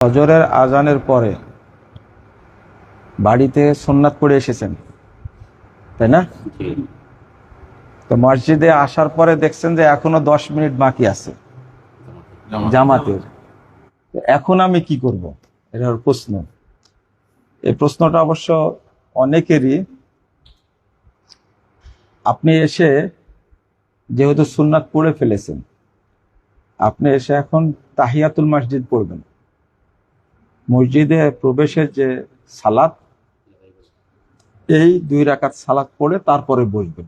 ফজরের আজানের পরে বাড়িতে সোননাথ পড়ে এসেছেন তাই না? তো মসজিদে আসার পরে দেখছেন যে এখনও দশ মিনিট বাকি আছে জামাতের। এখন আমি কি করব? এটা প্রশ্ন। এই প্রশ্নটা অবশ্য অনেকেরই। আপনি এসে যেহেতু সুন্নাত পড়ে ফেলেছেন আপনি এসে এখন তাহিয়াতুল মসজিদ পড়বেন। মসজিদে প্রবেশের যে সালাত, এই দুই রাকাত সালাত পড়ে তারপরে বসবেন।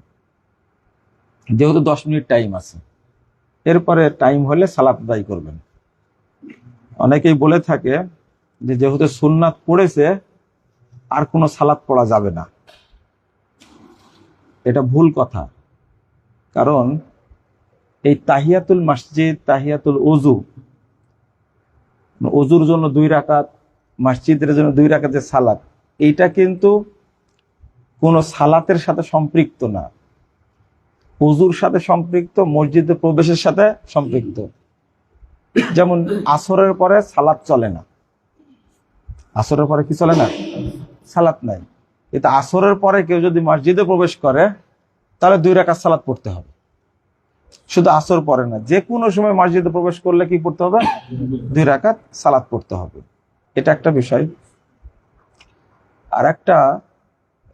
যেহেতু দশ মিনিট টাইম আছে। এরপরে টাইম হলে সালাত আদায় করবেন। অনেকেই বলে থাকে যে যেহেতু সুন্নাত পড়েছে, আর কোনো সালাত পড়া যাবে না। এটা ভুল কথা। কারণ এই তাহিয়াতুল মসজিদ, তাহিয়াতুল অজু অজুর জন্য দুই রাকাত, মসজিদের জন্য দুই রাকাতের সালাত, এইটা কিন্তু কোনো সালাতের সাথে সম্পৃক্ত না। অজুর সাথে সম্পৃক্ত, মসজিদে প্রবেশের সাথে সম্পৃক্ত। যেমন আসরের পরে সালাত চলে না। আসরের পরে কি চলে না? সালাত নাই। কিন্তু আসরের পরে কেউ যদি মসজিদে প্রবেশ করে, তাহলে দুই রাকাত সালাত পড়তে হবে। শুধু আসর পরে না যে কোনো সময় মসজিদে প্রবেশ করলে কি পড়তে হবে? দুই রাকাত সালাত পড়তে হবে। এটা একটা বিষয়। আর একটা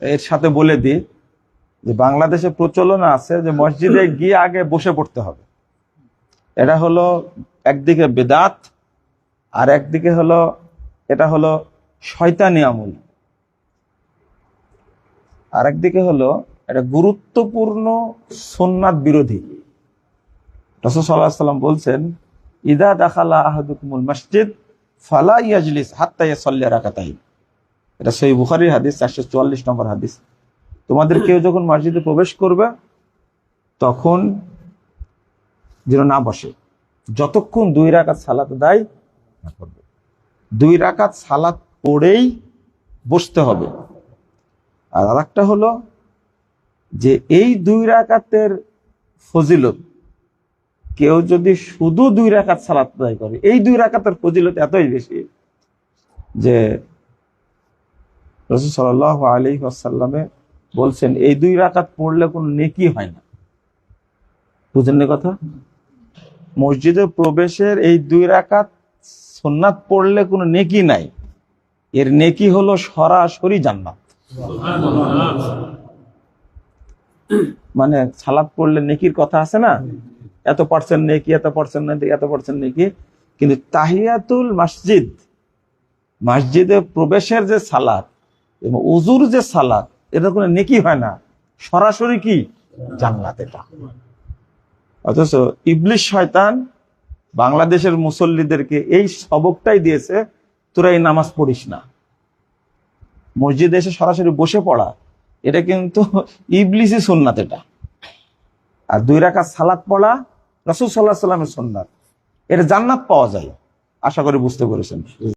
এর সাথে বলে দিই যে বাংলাদেশে প্রচলন আছে যে মসজিদে গিয়ে আগে বসে পড়তে হবে। এটা হলো একদিকে বেদাত, আর একদিকে হলো, এটা হলো শয়তানি আমল। আর একদিকে হলো এটা গুরুত্বপূর্ণ সোননাথ বিরোধী। রসুল সাল্লাহ সাল্লাম বলছেন ইদা দাখালা আহাদুকুমুল মসজিদ ফালা ইয়াজলিস হাত্তা ইয়াসাল্লি রাকাতাইন। এটা সেই বুখারীর হাদিস চারশো চুয়াল্লিশ নম্বর হাদিস। তোমাদের কেউ যখন মসজিদে প্রবেশ করবে তখন যেন না বসে। যতক্ষণ দুই রাকাত সালাত দায় না করবে। দুই রাকাত সালাত পড়েই বসতে হবে। আর আরেকটা হলো যে এই দুই রাকাতের ফজিলত কেউ যদি শুধু দুই রাকাত সালাত আদায় করে এই দুই রাকাতের ফজিলত এতই বেশি যে রসুল সাল আলী আসাল্লামে বলছেন এই দুই রাকাত পড়লে কোনো নেকি হয় না। বুঝলেন না কথা? মসজিদে প্রবেশের এই দুই রাকাত সোননাথ পড়লে কোনো নেকি নাই। এর নেকি হলো সরাসরি জান্নাত। মানে সালাদ পড়লে নেকির কথা আছে না? এত পার্সেন্ট নেকি এত পার্সেন্ট নেকি এত পার্সেন্ট নেকি কিন্তু তাহিয়াতুল মসজিদ, মসজিদে প্রবেশের যে সালাদ এবং উজুর যে সালাদ এটা কোনো নেকি হয় না। সরাসরি কি? জান্নাত এটা। অথচ ইবলিশ শয়তান বাংলাদেশের মুসল্লিদেরকে এই সবকটাই দিয়েছে, তোরা এই নামাজ পড়িস না। মসজিদে এসে সরাসরি বসে পড়া, এটা কিন্তু ইবলিসই সুন্নাত এটা। আর দুই রাখা সালাত পড়া রসুল সাল্লাহ সাল্লামের সন্ন্যাত এটা জান্নাত পাওয়া যায়। আশা করি বুঝতে পেরেছেন।